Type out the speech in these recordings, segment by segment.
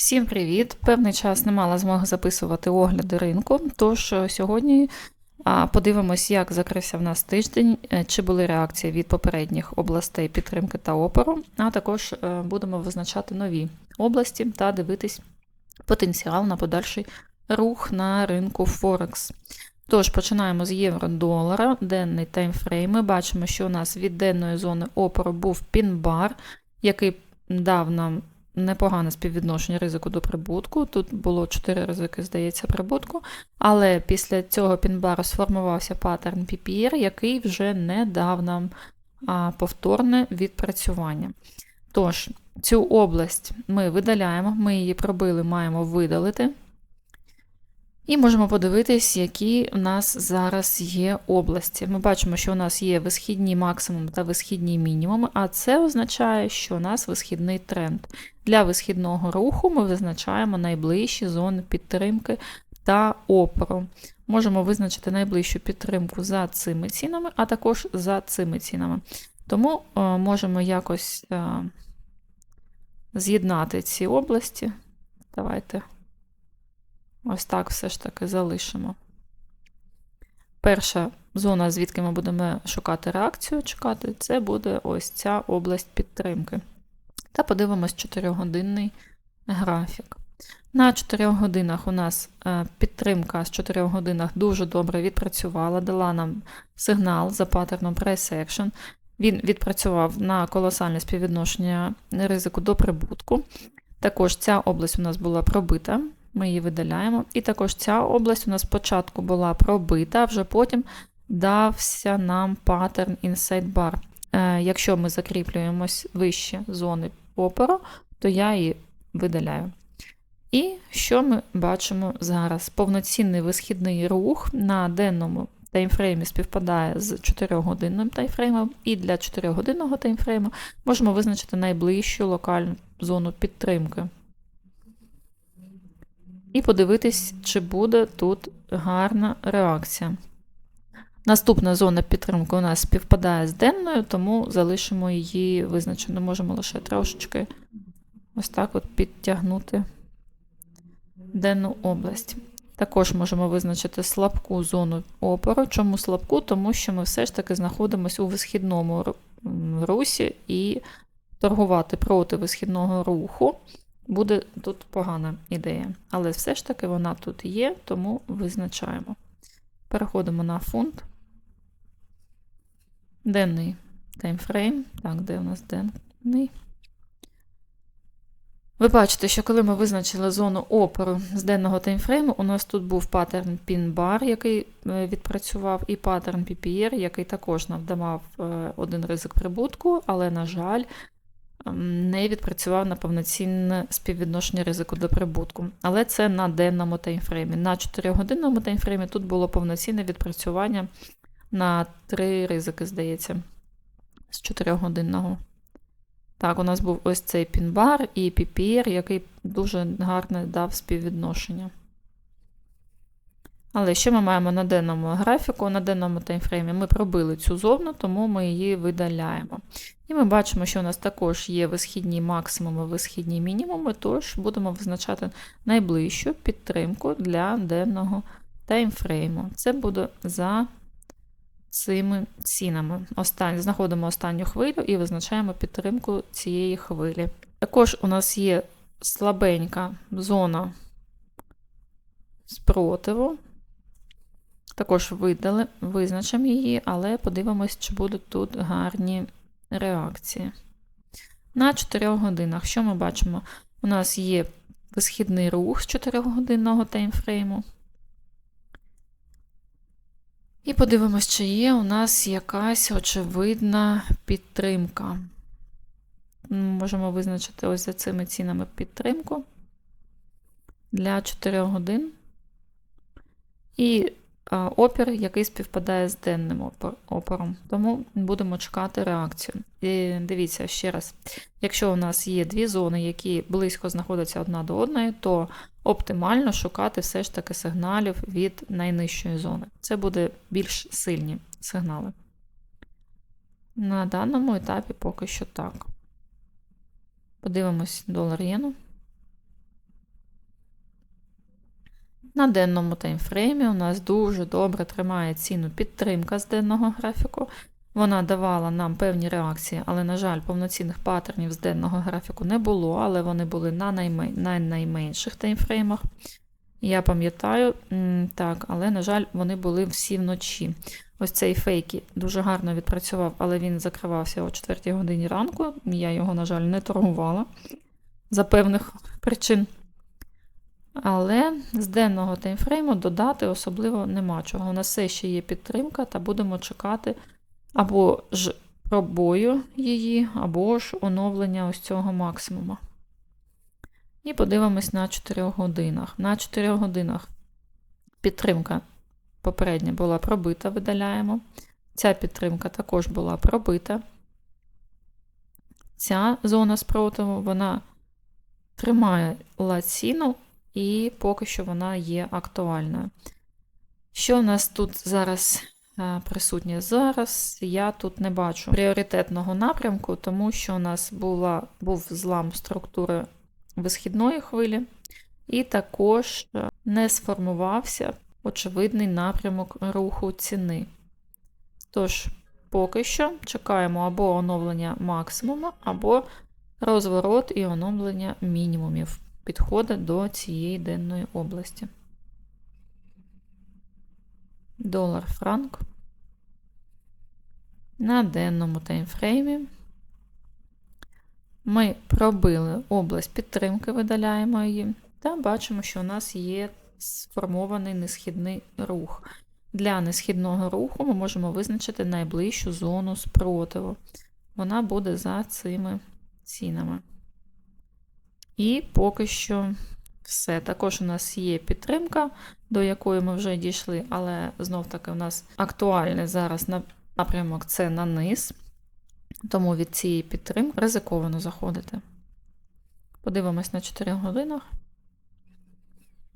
Всім привіт! Певний час не мала змоги записувати огляди ринку. Тож е, сьогодні подивимось, як закрився в нас тиждень, е, чи були реакції від попередніх областей підтримки та опору, а також е, будемо визначати нові області та дивитись потенціал на подальший рух на ринку Форекс. Тож, починаємо з євро-долара, денний таймфрейм. Ми бачимо, що у нас від денної зони опору був пін-бар, який дав нам непогане співвідношення ризику до прибутку. Тут було 4 ризики, здається, прибутку. Але після цього пінбару сформувався паттерн PPR, який вже не дав нам повторне відпрацювання. Тож, цю область ми видаляємо, ми її пробили, маємо видалити. І можемо подивитись, які у нас зараз є області. Ми бачимо, що у нас є висхідні максимуми та висхідні мінімуми, а це означає, що у нас висхідний тренд. Для висхідного руху ми визначаємо найближчі зони підтримки та опору. Можемо визначити найближчу підтримку за цими цінами, а також за цими цінами. Тому е, можемо якось е, з'єднати ці області. Давайте. Ось так все ж таки залишимо. Перша зона, звідки ми будемо шукати реакцію, чекати, це буде ось ця область підтримки. Та подивимось 4-годинний графік. На 4 годинах у нас е, підтримка з 4 годинах дуже добре відпрацювала, дала нам сигнал за паттерном Price Action. Він відпрацював на колосальне співвідношення ризику до прибутку. Також ця область у нас була пробита ми її видаляємо. І також ця область у нас спочатку була пробита, а вже потім дався нам паттерн Inside Bar. Е, Якщо ми закріплюємось вище зони опору, то я її видаляю. І що ми бачимо зараз? Повноцінний висхідний рух на денному таймфреймі співпадає з 4-годинним таймфреймом, і для 4-годинного таймфрейму можемо визначити найближчу локальну зону підтримки і подивитись, чи буде тут гарна реакція. Наступна зона підтримки у нас співпадає з денною, тому залишимо її визначено. Можемо лише трошечки ось так от підтягнути денну область. Також можемо визначити слабку зону опору. Чому слабку? Тому що ми все ж таки знаходимося у висхідному русі і торгувати проти висхідного руху буде тут погана ідея. Але все ж таки вона тут є, тому визначаємо. Переходимо на фунт. Денний таймфрейм. Так, де у нас денний? Ви бачите, що коли ми визначили зону опору з денного таймфрейму, у нас тут був паттерн PIN-bar, який е, відпрацював, і паттерн PPR, який також нам давав е, один ризик прибутку, але, на жаль, не відпрацював на повноцінне співвідношення ризику до прибутку. Але це на денному таймфреймі. На 4-годинному таймфреймі тут було повноцінне відпрацювання на 3 ризики, здається, з 4-годинного. Так, у нас був ось цей пінбар і PPR, який дуже гарно дав співвідношення. Але що ми маємо на денному графіку, на денному таймфреймі ми пробили цю зону, тому ми її видаляємо. І ми бачимо, що у нас також є висхідні максимуми, висхідні мінімуми, тож будемо визначати найближчу підтримку для денного таймфрейму. Це буде за цими цінами. Остань, знаходимо останню хвилю і визначаємо підтримку цієї хвилі. Також у нас є слабенька зона спротиву. Також видали, визначимо її, але подивимось, чи будуть тут гарні реакції. На 4 годинах, що ми бачимо? У нас є висхідний рух з 4-годинного таймфрейму. І подивимось, чи є у нас якась очевидна підтримка. Можемо визначити ось за цими цінами підтримку для 4 годин. І опір, який співпадає з денним опором. Тому будемо чекати реакцію. І Дивіться ще раз: якщо у нас є дві зони, які близько знаходяться одна до одної, то оптимально шукати все ж таки сигналів від найнижчої зони. Це буде більш сильні сигнали. На даному етапі поки що так. Подивимось долар єну. На денному таймфреймі у нас дуже добре тримає ціну підтримка з денного графіку. Вона давала нам певні реакції, але, на жаль, повноцінних паттернів з денного графіку не було, але вони були на, найме... на найменших таймфреймах. Я пам'ятаю, так, але, на жаль, вони були всі вночі. Ось цей фейкі дуже гарно відпрацював, але він закривався о 4 годині ранку. Я його, на жаль, не торгувала за певних причин. Але з денного таймфрейму додати особливо нема чого. У нас все ще є підтримка, та будемо чекати або ж пробою її, або ж оновлення ось цього максимума. І подивимось на 4 годинах. На 4 годинах підтримка попередня була пробита, видаляємо. Ця підтримка також була пробита. Ця зона спротиву, вона тримає ціну, і поки що вона є актуальною. Що в нас тут зараз е, присутнє? Зараз я тут не бачу пріоритетного напрямку, тому що у нас була, був злам структури висхідної хвилі, і також е, не сформувався очевидний напрямок руху ціни. Тож, поки що чекаємо або оновлення максимуму, або розворот і оновлення мінімумів підходить до цієї денної області. Долар франк. На денному таймфреймі ми пробили область підтримки, видаляємо її, та бачимо, що у нас є сформований несхідний рух. Для несхідного руху ми можемо визначити найближчу зону спротиву. Вона буде за цими цінами. І поки що все. Також у нас є підтримка, до якої ми вже дійшли, але знов-таки у нас актуальний зараз напрямок це на низ. Тому від цієї підтримки ризиковано заходити. Подивимось на 4 годинах.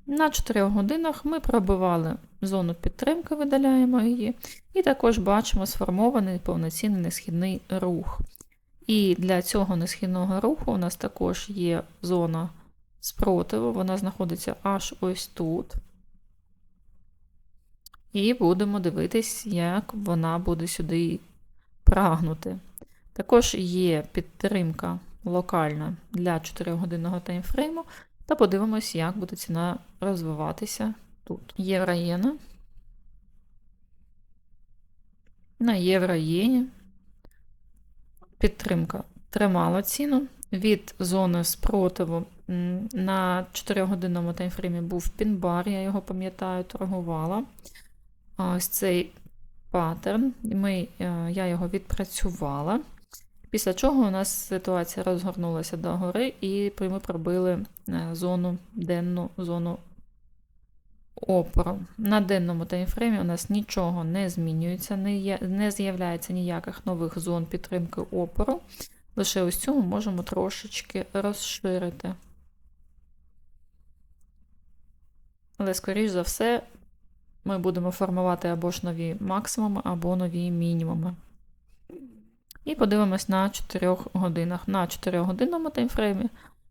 На 4 годинах ми пробивали зону підтримки, видаляємо її, і також бачимо сформований повноцінний несхідний рух. І для цього несхідного руху у нас також є зона спротиву, вона знаходиться аж ось тут. І будемо дивитись, як вона буде сюди прагнути. Також є підтримка локальна для 4-годинного таймфрейму, та подивимось, як буде ціна розвиватися тут. Євроєна. На євроєні підтримка тримала ціну. Від зони спротиву на 4-годинному таймфреймі був пінбар, я його пам'ятаю, торгувала. Ось цей паттерн, ми, е, я його відпрацювала. Після чого у нас ситуація розгорнулася до гори, і ми пробили е, зону денну зону опору. На денному таймфреймі у нас нічого не змінюється, не з'являється ніяких нових зон підтримки опору. Лише ось цю ми можемо трошечки розширити. Але, скоріш за все, ми будемо формувати або ж нові максимуми, або нові мінімуми. І подивимось на 4 годинах. На 4 годинному таймфреймі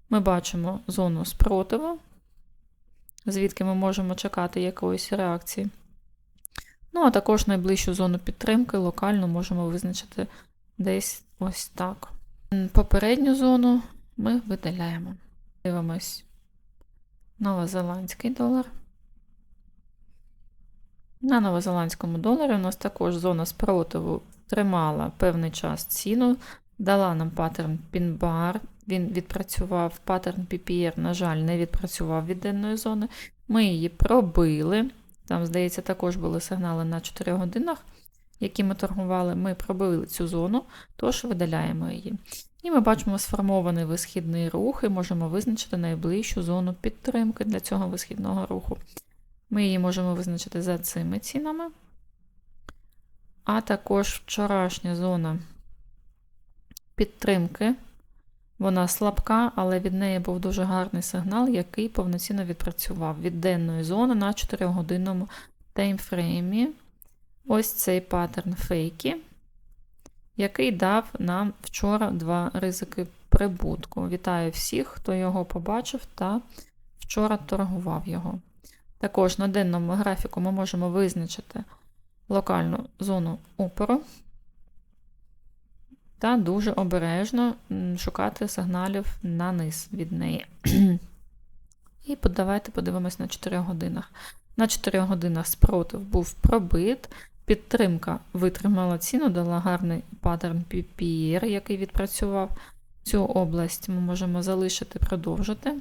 ми бачимо зону спротиву, звідки ми можемо чекати якоїсь реакції. Ну, а також найближчу зону підтримки локально можемо визначити десь ось так. Попередню зону ми видаляємо. Дивимось новозеландський долар. На новозеландському доларі у нас також зона спротиву тримала певний час ціну, дала нам паттерн пінбар. Він відпрацював паттерн PPR, на жаль, не відпрацював від денної зони. Ми її пробили. Там, здається, також були сигнали на 4 годинах, які ми торгували. Ми пробили цю зону, тож видаляємо її. І ми бачимо сформований висхідний рух і можемо визначити найближчу зону підтримки для цього висхідного руху. Ми її можемо визначити за цими цінами. А також вчорашня зона підтримки. Вона слабка, але від неї був дуже гарний сигнал, який повноцінно відпрацював від денної зони на 4-годинному таймфреймі. Ось цей паттерн фейки, який дав нам вчора два ризики прибутку. Вітаю всіх, хто його побачив та вчора торгував його. Також на денному графіку ми можемо визначити локальну зону опору та дуже обережно шукати сигналів на низ від неї. І давайте подивимось на 4 годинах. На 4 годинах спротив був пробит, підтримка витримала ціну, дала гарний паттерн PPR, який відпрацював. Цю область ми можемо залишити, продовжити.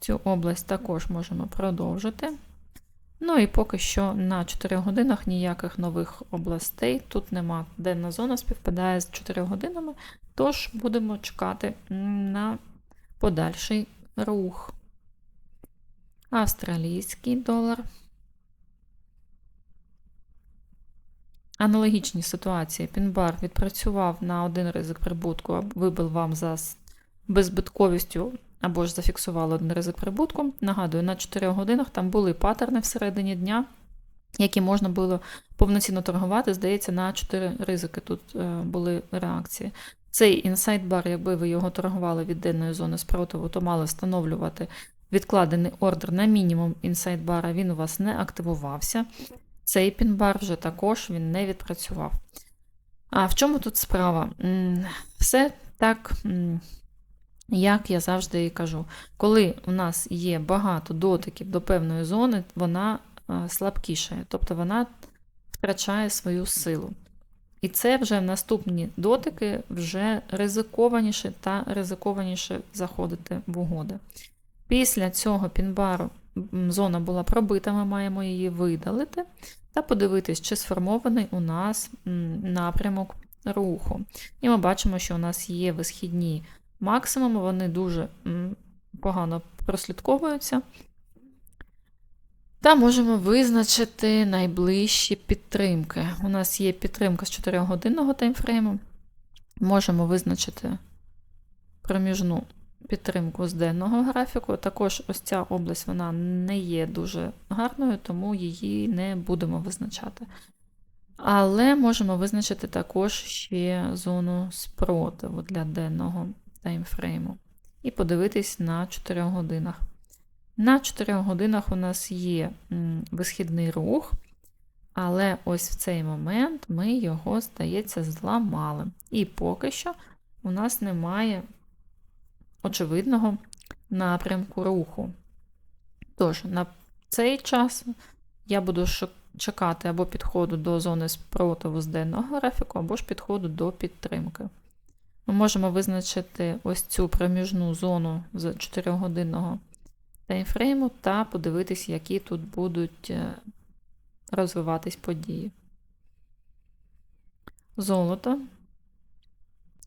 Цю область також можемо продовжити. Ну і поки що на 4 годинах ніяких нових областей тут нема. Денна зона співпадає з 4 годинами, тож будемо чекати на подальший рух. Австралійський долар. Аналогічні ситуації. Пінбар відпрацював на один ризик прибутку, вибив вам за беззбитковістю або ж зафіксували один ризик прибутку. Нагадую, на 4 годинах там були паттерни всередині дня, які можна було повноцінно торгувати. Здається, на 4 ризики тут е, були реакції. Цей інсайт бар, якби ви його торгували від денної зони спротиву, то мали встановлювати відкладений ордер на мінімум інсайт бара, він у вас не активувався. Цей пінбар вже також він не відпрацював. А в чому тут справа? Все так, як я завжди і кажу. Коли у нас є багато дотиків до певної зони, вона е, слабкішає, тобто вона втрачає свою силу. І це вже наступні дотики вже ризикованіше та ризикованіше заходити в угоди. Після цього пінбару зона була пробита, ми маємо її видалити та подивитись, чи сформований у нас напрямок руху. І ми бачимо, що у нас є висхідні максимуми, вони дуже погано прослідковуються. Та можемо визначити найближчі підтримки. У нас є підтримка з 4-годинного таймфрейму. Можемо визначити проміжну підтримку з денного графіку. Також ось ця область вона не є дуже гарною, тому її не будемо визначати. Але можемо визначити також ще зону спротиву для денного таймфрейму. І подивитись на 4 годинах. На 4 годинах у нас є висхідний рух, але ось в цей момент ми його, здається, зламали. І поки що у нас немає очевидного напрямку руху. Тож, на цей час я буду чекати або підходу до зони спротиву з денного графіку, або ж підходу до підтримки. Ми можемо визначити ось цю проміжну зону з 4-годинного таймфрейму та подивитись, які тут будуть е, розвиватись події. Золото.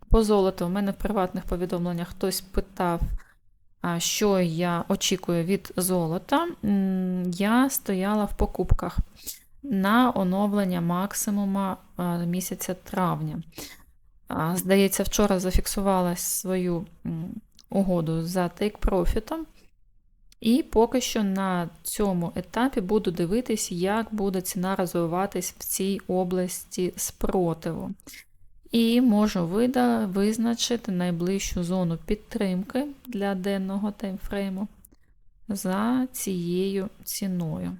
По золоту у мене в приватних повідомленнях хтось питав, що я очікую від золота. Я стояла в покупках на оновлення максимума місяця травня. Здається, вчора зафіксувала свою угоду за тейк-профітом. І поки що на цьому етапі буду дивитись, як буде ціна розвиватись в цій області спротиву. І можу вида- визначити найближчу зону підтримки для денного таймфрейму за цією ціною.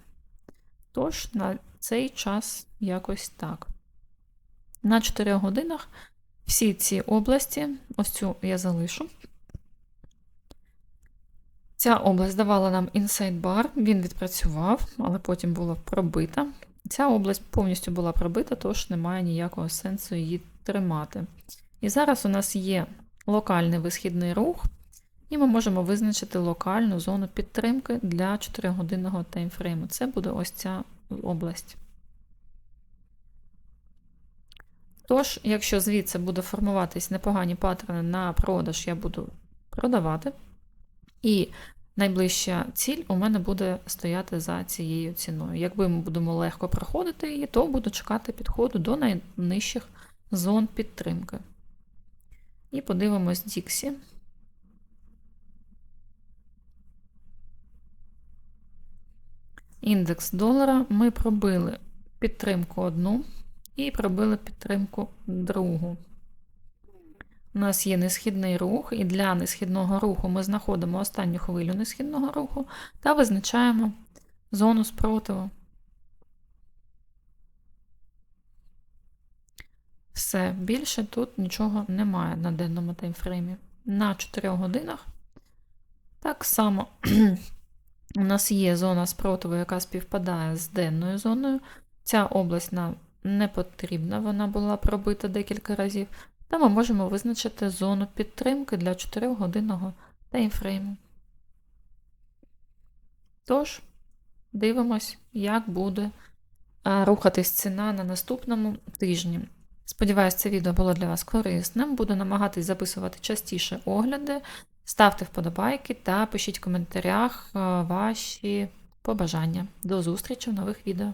Тож, на цей час якось так. На 4 годинах всі ці області, ось цю я залишу. Ця область давала нам інсайд бар, він відпрацював, але потім була пробита. Ця область повністю була пробита, тож немає ніякого сенсу її тримати. І зараз у нас є локальний висхідний рух, і ми можемо визначити локальну зону підтримки для 4-годинного таймфрейму. Це буде ось ця область. Тож, якщо звідси буде формуватись непогані паттерни на продаж, я буду продавати. І найближча ціль у мене буде стояти за цією ціною. Якби ми будемо легко проходити її, то буду чекати підходу до найнижчих зон підтримки. І подивимось Діксі. Індекс долара ми пробили підтримку одну і пробили підтримку другу. У нас є несхідний рух, і для несхідного руху ми знаходимо останню хвилю несхідного руху та визначаємо зону спротиву. Все, більше тут нічого немає на денному таймфреймі. На 4 годинах так само у нас є зона спротиву, яка співпадає з денною зоною. Ця область нам не потрібна, вона була пробита декілька разів. Та ми можемо визначити зону підтримки для 4-годинного таймфрейму. Тож, дивимось, як буде рухатись ціна на наступному тижні. Сподіваюсь, це відео було для вас корисним. Буду намагатись записувати частіше огляди. Ставте вподобайки та пишіть в коментарях ваші побажання. До зустрічі в нових відео.